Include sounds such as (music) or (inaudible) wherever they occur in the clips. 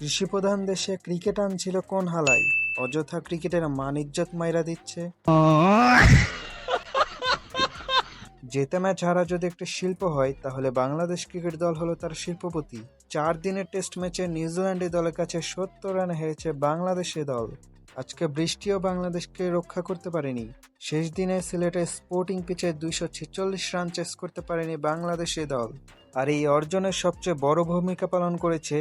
কৃষিপ্রধান দেশে ক্রিকেট আনছিল কোন হালাই অযথা ক্রিকেটের মান ইজ্জত মাইরা দিচ্ছে? যেতে ম্যাচ হারা যদি একটি শিল্প হয়, তাহলে বাংলাদেশ ক্রিকেট দল হলো তার শিল্পপতি। চার দিনের টেস্ট ম্যাচে নিউজিল্যান্ডের দলের কাছে সত্তর রানে হেরেছে বাংলাদেশে দল। আজকে বৃষ্টিও বাংলাদেশকে রক্ষা করতে পারেনি। শেষ দিনে সিলেটে স্পোর্টিং পিচে দুইশো ছেচল্লিশ রান চেস করতে পারেনি বাংলাদেশে দল। আর এই অর্জনের সবচেয়ে বড় ভূমিকা পালন করেছে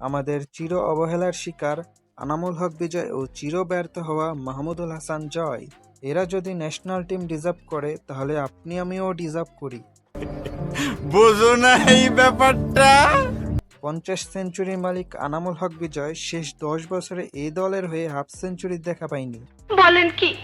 আমাদের চির অবহেলার শিকার আনামুল হক বিজয় ও চির ব্যর্থ হওয়া মাহমুদুল হাসান জয়। এরা যদি ন্যাশনাল টিম ডিজার্ভ করে তাহলে আপনি আমিও ডিজার্ভ করি। বোঝো না এই ব্যাপারটা? পঞ্চাশ সেঞ্চুরির মালিক আনামুল হক বিজয় শেষ দশ বছরে এই দলের হয়ে হাফ সেঞ্চুরির দেখা পায়নি। বলেন কি?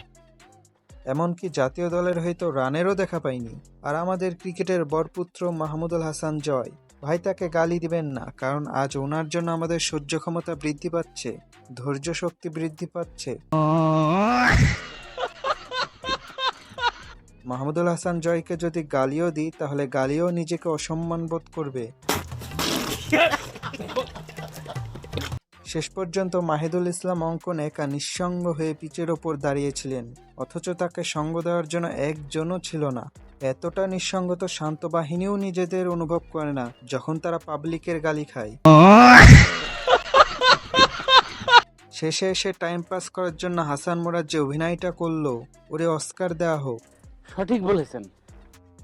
এমনকি জাতীয় দলের হয়তো রানেরও দেখা পায়নি। আর আমাদের ক্রিকেটের বরপুত্র মাহমুদুল হাসান জয়। ভাই তাকে গালি দিবেন না কারণ আজ ওনার জন্য আমাদের সহ্য ক্ষমতা বৃদ্ধি পাচ্ছে ধৈর্য শক্তি বৃদ্ধি পাচ্ছে। (laughs) মাহমুদুল হাসান জয়কে যদি গালিও দিই তাহলে গালিও নিজেকে অসম্মান বোধ করবে। (laughs) শেষ পর্যন্ত মাহিদুল ইসলাম অঙ্কন একা নিঃসঙ্গ হয়ে পিচের ওপর দাঁড়িয়েছিলেন অথচ তাকে সঙ্গ দেওয়ার জন্য একজনও ছিল না। এতটা নিঃসঙ্গত শান্ত বাহিনীও নিজেদের অনুভব করে না যখন তারা পাবলিকের গালি খায়। শেষে এসে টাইম পাস করার জন্য হাসান মোরাদ যে অভিনয়টা করল ওরে অস্কার দেওয়া হোক। সঠিক বলেছেন।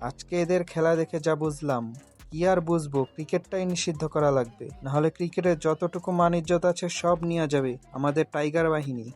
আজকে এদের খেলা দেখে যা বুঝলাম। কি আর বুঝব? ক্রিকেটটাই নিষিদ্ধ করা লাগবে। নাহলে ক্রিকেটের যতটুকু মান ইজ্জত আছে সব নিয়ে যাবে আমাদের টাইগার বাহিনী।